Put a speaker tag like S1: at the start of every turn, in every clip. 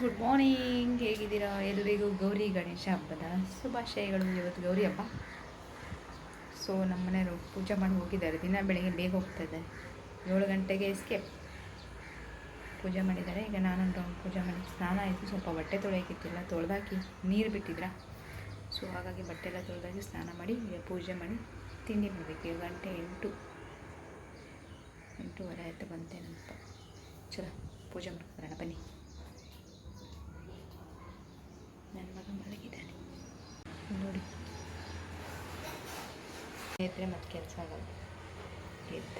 S1: Good morning ಹೇಗಿದ್ದೀರಾ? ಎಲ್ಲರಿಗೂ ಗೌರಿ ಗಣೇಶ ಹಬ್ಬದ ಶುಭಾಶಯಗಳು. ಇವತ್ತು ಗೌರಿ ಹಬ್ಬ. ಸೊ ನಮ್ಮ ಮನೆಯವರು ಪೂಜೆ ಮಾಡಿ ಹೋಗಿದ್ದಾರೆ. ದಿನ ಬೆಳಗ್ಗೆ ಬೇಗ ಹೋಗ್ತಾ ಇದ್ದಾರೆ ಏಳು ಗಂಟೆಗೆ ಎಸ್ಕೇಪ್ ಪೂಜೆ ಮಾಡಿದ್ದಾರೆ. ಈಗ ನಾನೊಂದು ಪೂಜೆ ಮಾಡಿ. ಸ್ನಾನ ಆಯಿತು. ಸ್ವಲ್ಪ ಬಟ್ಟೆ ತೊಳೆಯೋಕ್ಕಿತ್ತಿಲ್ಲ ತೊಳೆದಾಕಿ ನೀರು ಬಿಟ್ಟಿದ್ರ? ಸೊ ಹಾಗಾಗಿ ಬಟ್ಟೆ ಎಲ್ಲ ತೊಳೆದಾಕಿ ಸ್ನಾನ ಮಾಡಿ, ಈಗ ಪೂಜೆ ಮಾಡಿ ತಿಂಡಿ ಮಾಡಬೇಕು. ಏಳು ಗಂಟೆ ಎಂಟು. ಎಂಟೂವರೆ ಆಯಿತು ಬಂತೆ ನಮ್ಮ ಚಲೋ. ಪೂಜೆ ಮಾಡ್ಕೊಡೋಣ ಬನ್ನಿ ನನ್ನ ಮಗ ಮಲಗಿದ್ದಾನೆ ನೋಡಿ. ಎದ್ರೆ ಮತ್ತೆ ಕೆಲಸ ಆಗಲ್ಲ ಎದ್ದ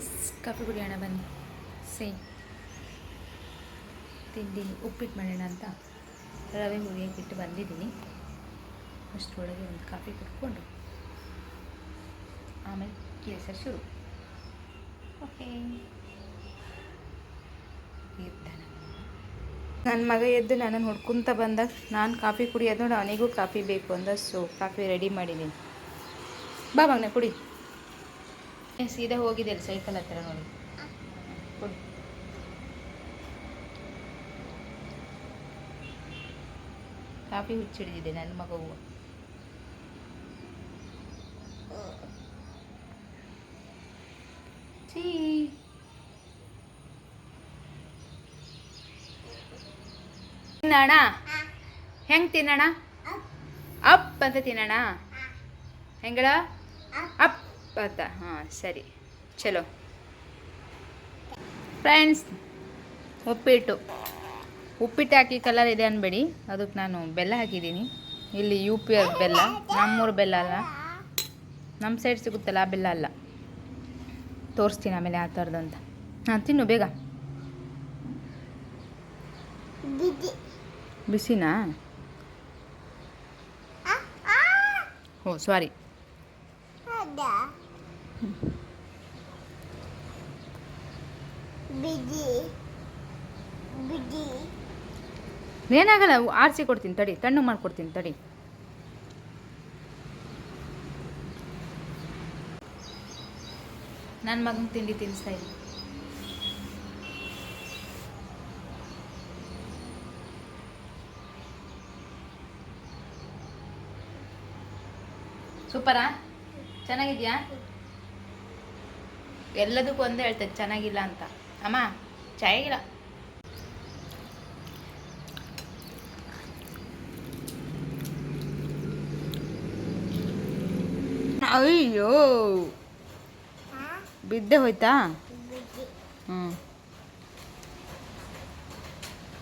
S1: ಫ್ರೆಂಡ್ಸ್ ಕಾಫಿ ಕುಡಿಯೋಣ ಬನ್ನಿ. ಸೇಮ್. ತಿಂಡಿ ಉಪ್ಪಿಟ್ಟು ಮಾಡೋಣ ಅಂತ ರವೆ ಹುರಿಯೋಕೆ ಇಟ್ಟು ಬಂದಿದ್ದೀನಿ. ಅಷ್ಟರೊಳಗೆ ಒಂದು ಕಾಫಿ ಕುಡ್ಕೊಂಡು ಆಮೇಲೆ ಕೆಲಸ ಶುರು. ಓಕೆ. ನನ್ನ ಮಗ ಎದ್ದು ನನ್ನನ್ನು ಹುಡ್ಕೊಂತ ಬಂದ, ನಾನು ಕಾಫಿ ಕುಡಿಯೋದು ನೋಡಿ ಅವನಿಗೂ ಕಾಫಿ ಬೇಕು ಅಂದ ಸೊ ಕಾಫಿ ರೆಡಿ ಮಾಡಿದ್ದೀನಿ ಬಾ ಮಗನ ಕುಡಿ. ಸೀದಾ ಹೋಗಿದೆ ಅಲ್ಲಿ ಸೈಕಲ್ ಹತ್ರ ನೋಡಿ. ಕಾಫಿ ಹುಚ್ಚಿಡಿದಿದೆ ನನ್ನ ಮಗವು ಛೀ. ತಿನ್ನೋಣ ಹೆಂಗ್ ತಿನ್ನೋಣ ಅಪ್ ಅಂತ ತಿನ್ನೋಣ ಹೆಂಗಳ? ಅಪ್. ಅಂತ ಹಾಂ, ಸರಿ. ಚಲೋ. ಫ್ರೆಂಡ್ಸ್ ಉಪ್ಪಿಟ್ಟು. ಉಪ್ಪಿಟ್ಟು ಹಾಕಿ ಕಲರ್ ಇದೆ ಅನ್ಬೇಡಿ. ಅದಕ್ಕೆ ನಾನು ಬೆಲ್ಲ ಹಾಕಿದ್ದೀನಿ. ಇಲ್ಲಿ ಯು ಪಿ ಆರ್ ಬೆಲ್ಲ, ನಮ್ಮೂರು ಬೆಲ್ಲ ಅಲ್ಲ. ನಮ್ಮ ಸೈಡ್ ಸಿಗುತ್ತಲ್ಲ ಆ ಬೆಲ್ಲ ಅಲ್ಲ. ತೋರಿಸ್ತೀನಿ ಆಮೇಲೆ ಆ ಥರದ್ದು ಅಂತ. ಹಾಂ, ತಿನ್ನು ಬೇಗ. ಬಿಸಿನಾ? ಓ ಸಾರಿ ಏನಾಗಲ್ಲ ಆರಿಸಿ ಕೊಡ್ತೀನಿ ತಡಿ ತಣ್ಣು ಮಾಡ್ಕೊಡ್ತೀನಿ ತಡಿ. ನನ್ನ ಮಗನ ತಿಂಡಿ ತಿನ್ನಿಸ್ತಾ ಇದ್ದೀನಿ ಸೂಪರಾ? ಚೆನ್ನಾಗಿದ್ಯಾ? ಎಲ್ಲದಕ್ಕೂ ಒಂದೇ ಹೇಳ್ತದೆ ಚೆನ್ನಾಗಿಲ್ಲ ಅಂತ. ಅಮ್ಮ ಚೆನ್ನಾಗಿಲ್ಲ ಅಯ್ಯೋ. ಬಿದ್ದೆ ಹೋಯ್ತಾ? ಹ್ಞೂ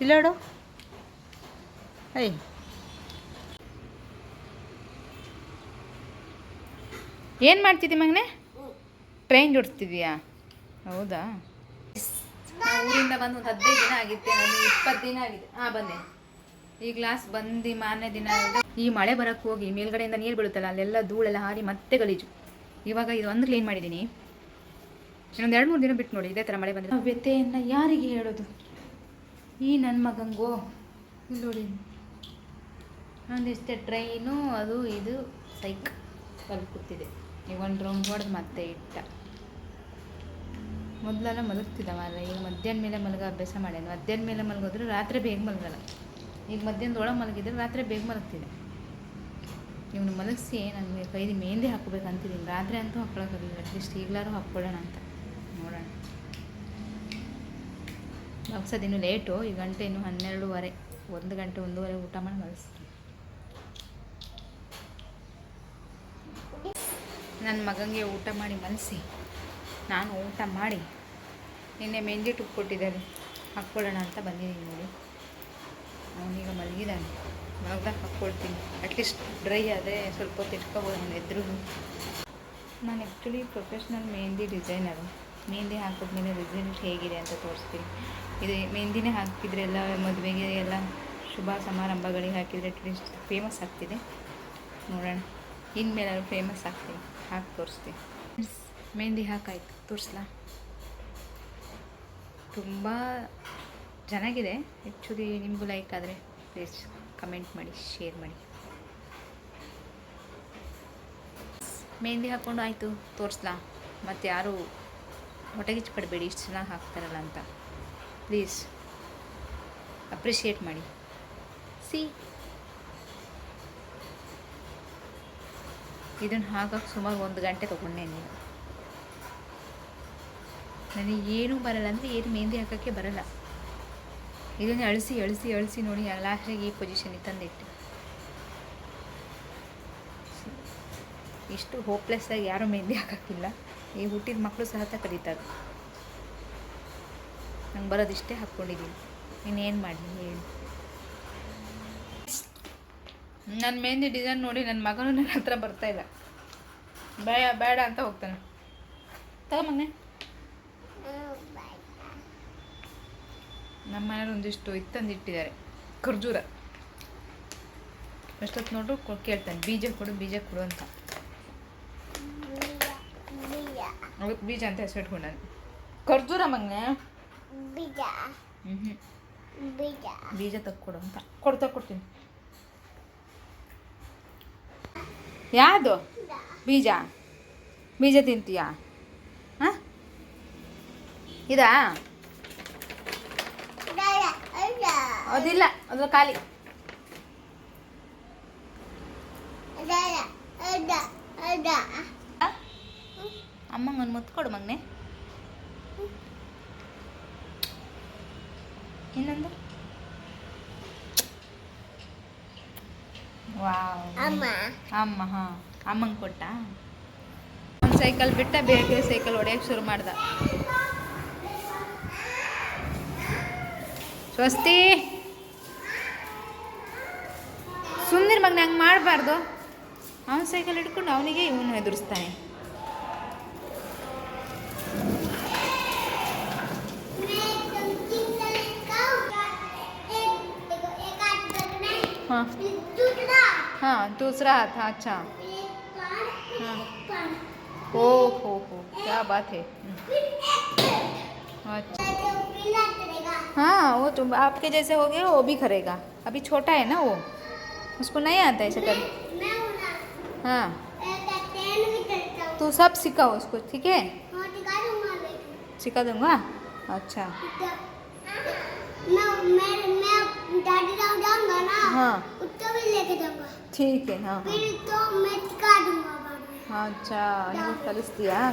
S1: ಇಲ್ಲೋಡು ಅಯ್ಯ ಏನು ಮಾಡ್ತಿದ್ದಿ ಮಗನೆ? ಟ್ರೈನ್ ಜೋಡಿಸ್ತಿದ್ಯಾ ಹೌದಾ? ಊರಿಂದ ಬಂದು ಒಂದು ಹದಿನೈದು ದಿನ ಆಗಿತ್ತೆ, ನಾನು ಇಪ್ಪತ್ತು ದಿನ ಆಗಿದೆ. ಹಾಂ ಬಂದೆ ಈ ಗ್ಲಾಸ್ ಬಂದು ಮಾರನೇ ದಿನ ಈ ಮಳೆ ಬರಕ್ಕೆ ಹೋಗಿ ಮೇಲ್ಗಡೆಯಿಂದ ನೀರು ಬೀಳುತ್ತಲ್ಲ, ಅಲ್ಲೆಲ್ಲ ಧೂಳೆಲ್ಲ ಹಾರಿ ಮತ್ತೆ ಗಲೀಜು. ಇವಾಗ ಇದು ಒಂದು ಕ್ಲೀನ್ ಮಾಡಿದ್ದೀನಿ ಇನ್ನೊಂದು ಎರಡು ಮೂರು ದಿನ ಬಿಟ್ಟು ನೋಡಿ, ಇದೇ ಥರ ಮಳೆ ಬಂದಿದೆ ವ್ಯತೆಯನ್ನು ಯಾರಿಗೆ ಹೇಳೋದು? ಈ ನನ್ನ ಮಗಂಗೋ? ನೋಡಿ. ಒಂದಿಷ್ಟೇ ಟ್ರೈನು ಅದು ಇದು ಸೈಕ್ ತಲುಪುತ್ತಿದೆ. ಈಗ ಒಂದು ರೂಮ್ ಹೊಡೆದು ಮತ್ತೆ ಇಟ್ಟ. ಮೊದಲೆಲ್ಲ ಮಲಗ್ತಿದ್ದ ಮಾರ ಈಗ ಮಧ್ಯಾಹ್ನ ಮೇಲೆ ಮಲಗೋ ಅಭ್ಯಾಸ ಮಾಡ್ಯಾನ ಮಧ್ಯಾಹ್ನ ಮೇಲೆ ಮಲಗೋದ್ರೆ ರಾತ್ರಿ ಬೇಗ ಮಲಗಲ್ಲ. ಈಗ ಮಧ್ಯಾಹ್ನದೊಳಗೆ ಮಲಗಿದ್ರೆ ರಾತ್ರಿ ಬೇಗ ಮಲಗ್ತಿದ್ದೆ. ಇವನು ಮಲಗಿಸಿ ನನಗೆ ಕೈದಿ ಮೆಹಂದಿ ಹಾಕ್ಬೇಕಂತಿದ್ದೀನಿ ರಾತ್ರಿ ಅಂತೂ ಹಾಕ್ಕೊಳಕ್ಕಾಗಿಲ್ಲ ಅಟ್ಲೀಸ್ಟ್ ಈಗಲಾರು ಹಾಕ್ಕೊಳ್ಳೋಣ ಅಂತ. ನೋಡೋಣ. ಮಲಗ್ಸೋದು ಇನ್ನೂ ಲೇಟು. ಈ ಗಂಟೆ ಇನ್ನೂ ಹನ್ನೆರಡೂವರೆ. ಒಂದು ಗಂಟೆ ಒಂದೂವರೆ ಊಟ ಮಾಡಿ ಮಲಗಿಸ್ತೀನಿ. ನನ್ನ ಮಗನಿಗೆ ಊಟ ಮಾಡಿ ಮಲಸಿ. ನಾನು ಊಟ ಮಾಡಿ ನಿನ್ನೆ ಮೆಂದಿ ಟುಕ್ ಕೊಟ್ಟಿದ್ದಾರೆ. ಹಾಕ್ಕೊಳ್ಳೋಣ ಅಂತ ಬಂದಿದ್ದೀನಿ ನೋಡಿ. ಅವನೀಗ ಮಲಗಿದ್ದಾನೆ. ಮಲಗ್ದಾಗ ಹಾಕ್ಕೊಳ್ತೀನಿ. ಅಟ್ಲೀಸ್ಟ್ ಡ್ರೈ ಆದರೆ ಸ್ವಲ್ಪ ಹೊತ್ತು ಇಟ್ಕೋಬೋದು ನಾನು ಎದ್ರು. ನಾನು actually professional mehndi designer mehndi ಹಾಕಿದ್ಮೇಲೆ ರಿಸಲ್ಟ್ ಹೇಗಿದೆ ಅಂತ ತೋರಿಸ್ತೀನಿ. ಇದು ಮೆಹಂದಿನೇ ಹಾಕಿದರೆ ಎಲ್ಲ ಮದುವೆಗೆ ಎಲ್ಲ ಶುಭ ಸಮಾರಂಭಗಳಿಗೆ ಹಾಕಿದರೆ ಅಟ್ಲೀಸ್ಟ್ ಫೇಮಸ್ ಆಗ್ತಿದೆ. ನೋಡೋಣ. ಇನ್ಮೇಲೆ ಫೇಮಸ್ ಆಗ್ತೀನಿ. ಹಾಕಿ ತೋರಿಸ್ತೀನಿ. ಮೆಹಂದಿ ಹಾಕಾಯ್ತು, ತೋರಿಸ್ಲಾ? ತುಂಬ ಚೆನ್ನಾಗಿದೆ. ಆ್ಯಕ್ಚುಲಿ ನಿಮಗೂ ಲೈಕ್ ಆದರೆ ಪ್ಲೀಸ್ ಕಮೆಂಟ್ ಮಾಡಿ ಶೇರ್ ಮಾಡಿ. ಮೆಹಂದಿ ಹಾಕ್ಕೊಂಡು ಆಯಿತು, ತೋರಿಸ್ಲಾ? ಮತ್ತು ಯಾರು ಹೊಟ್ಟೆಗಿಚ್ಚು ಪಡಬೇಡಿ ಇಷ್ಟು ಚೆನ್ನಾಗಿ ಹಾಕ್ತಾರಲ್ಲ ಅಂತ. ಪ್ಲೀಸ್ ಅಪ್ರಿಷಿಯೇಟ್ ಮಾಡಿ. ಸಿ ಇದನ್ನು ಹಾಕಕ್ಕೆ ಸುಮಾರು ಒಂದು ಗಂಟೆ ತೊಗೊಂಡೆ ನೀನು. ನನಗೆ ಏನೂ ಬರಲ್ಲ ಅಂದರೆ ಏನು ಮೆಹಂದಿ ಹಾಕೋಕ್ಕೆ ಬರಲ್ಲ. ಇದನ್ನು ಅಳಿಸಿ ಅಳಿಸಿ ಅಳಿಸಿ ನೋಡಿ ಲಾಸ್ಟಾಗಿ ಈ ಪೊಸಿಷನಿಗೆ ತಂದಿಟ್ಟು. ಇಷ್ಟು ಹೋಪ್ಲೆಸ್ ಆಗಿ ಯಾರೂ ಮೆಹಂದಿ ಹಾಕೋಕ್ಕಿಲ್ಲ. ಈ ಹುಟ್ಟಿದ ಮಕ್ಕಳು ಸಹ ಕಲಿತಾರೆ ನಂಗೆ ಬರೋದಿಷ್ಟೇ ಹಾಕ್ಕೊಂಡಿದ್ದೀನಿ. ಇನ್ನೇನು ಮಾಡಲಿ ಹೇಳಿ. ನನ್ನ ಮೆಹಂದಿ ಡಿಸೈನ್ ನೋಡಿ ನನ್ನ ಮಗನೂ ನನ್ನ ಹತ್ರ ಬರ್ತಾ ಇಲ್ಲ. ಬೇಡ ಬೇಡ ಅಂತ ಹೋಗ್ತಾನೆ. ತಗೊಂಬನ್ನೆ ನಮ್ಮ ಮನೇಲಿ ಒಂದಿಷ್ಟು ಇತ್ತಂದಿಟ್ಟಿದ್ದಾರೆ ಖರ್ಜೂರ. ಎಷ್ಟೊತ್ತು ನೋಡ್ರು ಕೇಳ್ತಾನೆ. ಬೀಜ ಕೊಡು ಬೀಜ ಕೊಡು ಅಂತ. ಅವತ್ತು ಬೀಜ ಅಂತ ಹೆಸರಿಟ್ಕೊಂಡಾನೆ ಖರ್ಜೂರ ಮಗನೆ?
S2: ಬೀಜ.
S1: ಹ್ಞೂ
S2: ಬೀಜ.
S1: ಬೀಜ ತಕ್ಕೊಡು ಅಂತ. ಕೊಡ್ತಾ ಕೊಡ್ತೀನಿ ಯಾವುದು? ಬೀಜ. ಬೀಜ ತಿಂತೀಯಾ? ಹಾಂ? ಇದಾ
S2: ದಾರ ಅಲ್ಲ
S1: ಅದಿಲ್ಲ ಅದು ಖಾಲಿ.
S2: ದಾರ ಅದ ಅದ
S1: ಅಮ್ಮಂಗೆ ಒಂದು ಮುತ್ತು ಕೊಡು ಮಗನೆ. ಇನ್ನೊಂದು?
S2: ಅಮ್ಮ.
S1: ಅಮ್ಮ ಹಾಂ. ಅಮ್ಮಂಗೆ ಕೊಟ್ಟ? ಒಂದು ಸೈಕಲ್ ಬಿಟ್ಟ ಬೇರೆ ಸೈಕಲ್ ಹೊಡೆಯಕ್ಕೆ ಶುರು ಮಾಡ್ದೆ. ಸ್ವಸ್ತಿ. ಸುಮ್ಮನೆ ಮಗನ ಹಂಗೆ ಮಾಡಬಾರ್ದು ಅವನ ಸೈಕಲ್ ಹಿಡ್ಕೊಂಡು ಅವನಿಗೆ ಇವನು ಎದುರಿಸ್ತಾನೆ हाँ हाँ दूसरा हाथ हाँ अच्छा ओ हो हो क्या बात है अच्छा हाँ वो तुम आपके जैसे हो गए वो भी करेगा अभी छोटा है ना वो उसको नहीं आता है। शतरंज हाँ। तो सब सिखाओ उसको ठीक है? हाँ, सिखा दूँगा अच्छा।
S2: मैं मैं जाऊँगा ना
S1: हाँ।
S2: उसको भी लेके जाऊँगा।
S1: ठीक है हाँ, हाँ।
S2: फिर तो मैं सिखा दूँगा
S1: अच्छा
S2: ये हाँ,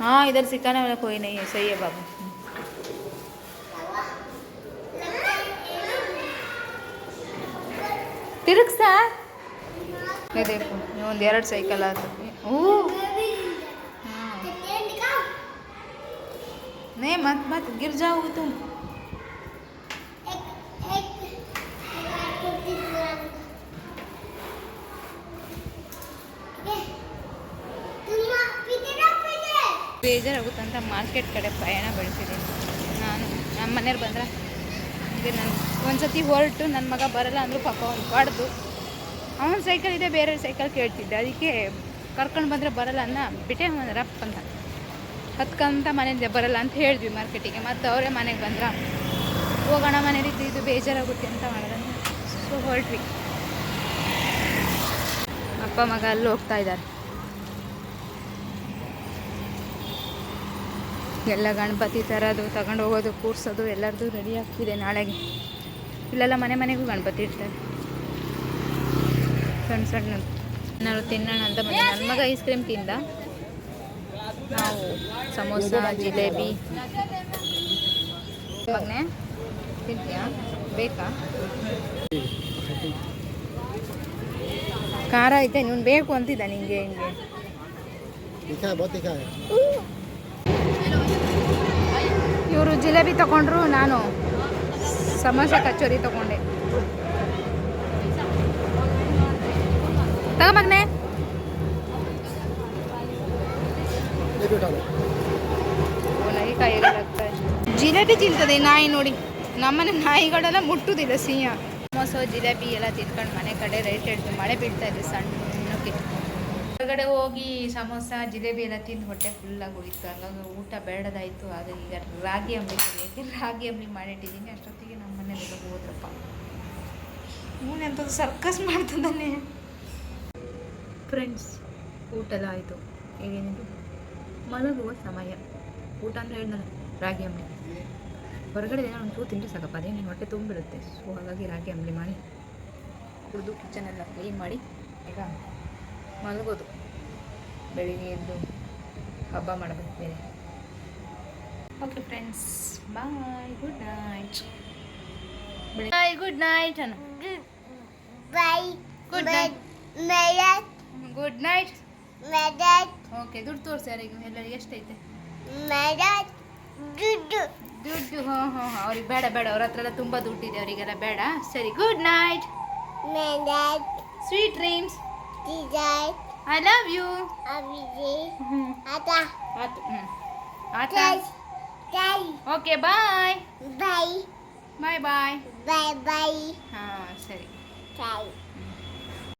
S1: हाँ इधर सिखाने वाला कोई नहीं है सही है बाबू। ತಿರುಗ್ಸ? ಇದೇಕು ಒಂದು ಎರಡು ಸೈಕಲ್ ಆಯ್ತು ಹೂ ನೇ, ಮತ್ ಮತ್, ಗಿರ್ಜಾ ಹೋತು ಬೇಜಾರಾಗುತ್ತಂತ ಮಾರ್ಕೆಟ್ ಕಡೆ ಪ್ರಯಾಣ ಬೆಳೆಸಿದ್ದೀನಿ. ನಾನು ನಮ್ಮ ಮನೆಯವ್ರು ಬಂದ್ರೆ ಇದು ನಾನು ಒಂದ್ಸತಿ ಹೊರಟು ನನ್ನ ಮಗ ಬರಲ್ಲ ಅಂದರೂ ಪಾಪ ಅವ್ನು ಅವನ ಸೈಕಲ್ ಇದೆ, ಬೇರೆ ಸೈಕಲ್ ಕೇಳ್ತಿದ್ದೆ. ಅದಕ್ಕೆ ಕರ್ಕೊಂಡು ಬಂದರೆ ಬರಲ್ಲ ಅನ್ನ, ಬಿಟ್ಟೆ ಅವನ ರಪ್ಪ ಅಂತ. ಹತ್ಕಂತ ಮನೆಯಿಂದ ಬರಲ್ಲ ಅಂತ ಹೇಳಿದ್ವಿ ಮಾರ್ಕೆಟಿಗೆ. ಮತ್ತು ಅವರೇ ಮನೆಗೆ ಬಂದ್ರ, ಹೋಗೋಣ ಮನೆ ರೀತಿ ಇದು ಬೇಜಾರಾಗುತ್ತೆ ಅಂತ ಮಾಡಿದ್ರೆ. ಸೊ ಹೊರಟ್ವಿ. ಅಪ್ಪ, ಮಗ ಅಲ್ಲಿ ಹೋಗ್ತಾ ಇದ್ದಾರೆ. ಎಲ್ಲ ಗಣಪತಿ ತರೋದು ತಗೊಂಡು ಹೋಗೋದು ಕೂರ್ಸೋದು ಎಲ್ಲರದು ರೆಡಿ ಆಗ್ತಿದೆ ನಾಳೆಗೆ. ಇಲ್ಲೆಲ್ಲ ಮನೆ ಮನೆಗೂ ಗಣಪತಿ ಇರ್ತಾರೆ ಸಣ್ಣ ಸಣ್ಣ ನಾನು ತಿನ್ನೋಣ ಅಂತ ಬಂದೆ. ನನ್ನ ಮಗ ಐಸ್ ಕ್ರೀಮ್ ತಿಂದ. ನಾವು ಸಮೋಸ ಜಿಲೇಬಿ. ಮಗನೇ ತಿಂತೀಯಾ? ಬೇಕಾ? ಖಾರ ಐತೆ ನೀನು ಬೇಕು ಅಂತಿದ್ದ ನಿಂಗೆ ಹಿಂಗೆ. ಇವರು ಜಿಲೇಬಿ ತಗೊಂಡ್ರು, ನಾನು ಸಮೋಸ ಕಚೋರಿ ತಗೊಂಡೆ. ತಗೊಂಬಗ್ನೆ ಜಿಲೇಬಿ ತಿಂತದೆ ನಾಯಿ ನೋಡಿ. ನಮ್ಮನೆ ನಾಯಿಗಳೆಲ್ಲ ಮುಟ್ಟುದಿಲ್ಲ ಸಿಂಹ. ಸಮೋಸ, ಜಿಲೇಬಿ ಎಲ್ಲ ತಿನ್ಕೊಂಡು ಮನೆ ಕಡೆ ರೈಟ್ ಹೇಳ್ತೀವಿ. ಮಳೆ ಬೀಳ್ತಾ ಇದೆ ಸಣ್ಣಕ್ಕೆ ಹೊರಗಡೆ ಹೋಗಿ ಸಮೋಸ, ಜಿಲೇಬಿ ಎಲ್ಲ ತಿಂದು ಹೊಟ್ಟೆ ಫುಲ್ಲಾಗಿ ಹೋಗಿತ್ತು ಹಂಗಾಗಿ ಊಟ ಬೇಡದಾಯಿತು. ಹಾಗಾಗಿ ಈಗ ರಾಗಿ ಅಂಬಲಿ ಕುಡಿಯೋಕ್ಕೆ ರಾಗಿ ಅಂಬಲಿ ಮಾಡಿಟ್ಟಿದ್ದೀನಿ. ಅಷ್ಟೊತ್ತಿಗೆ ನಮ್ಮ ಮನೇಲಿ ಹೋದ್ರಪ್ಪ. ಹ್ಞೂ ಸರ್ಕಸ್ ಮಾಡ್ತಿದ್ದಾನೆ. ಫ್ರೆಂಡ್ಸ್ ಊಟ ಎಲ್ಲ ಆಯಿತು. ಈಗೇನಿದು ಮಲಗುವ ಸಮಯ. ಊಟ ಅಂದರೆ ಹೇಳಿದ್ನಲ್ಲ ರಾಗಿ ಅಂಬಲಿ. ಹೊರಗಡೆ ಏನೋ ಚೂ ತಿಂದರೆ ಸಾಕಪ್ಪ. ಅದೇ ನೀನು ಹೊಟ್ಟೆ ತುಂಬಿರುತ್ತೆ. ಸೊ ಹಾಗಾಗಿ ರಾಗಿ ಅಂಬಲಿ ಮಾಡಿ, ಕುಡಿದು ಕಿಚನೆಲ್ಲ ಕ್ಲೀನ್ ಮಾಡಿ, ಈಗ ಮಲಗೋದು. ಬೆಳಿಗ್ಗೆ ಎದ್ದು ಹಬ್ಬ ಮಾಡಬೇಕು ಬೇರೆ okay friends bye good night bye good night ಅನ್ನ
S2: bye
S1: good night good
S2: night
S1: okay ದುಡ್ಡು ತೋರಿಸಿ ಯಾರಿಗೆ ಎಲ್ಲರಿಗೆ ಎಷ್ಟೈತೆ?
S2: ದುಡ್ಡು.
S1: ದುಡ್ಡು ಹಾಂ ಹಾಂ ಹಾಂ. ಅವ್ರಿಗೆ ಬೇಡ ಬೇಡ. ಅವ್ರ ಹತ್ರ ಎಲ್ಲ ತುಂಬ ದುಡ್ಡಿದೆ ಅವರಿಗೆಲ್ಲ ಬೇಡ. ಸರಿ
S2: good
S1: night sweet
S2: dreams
S1: I love you
S2: ಅವಿಜಿ ಆತ
S1: ಆತು ಹ್ಞೂ ಆತ
S2: ಟೈ tie
S1: okay bye
S2: bye
S1: bye bye
S2: bye bye
S1: ಹಾಂ ಸರಿ
S2: ಟೈ
S1: ಹ್ಮ್.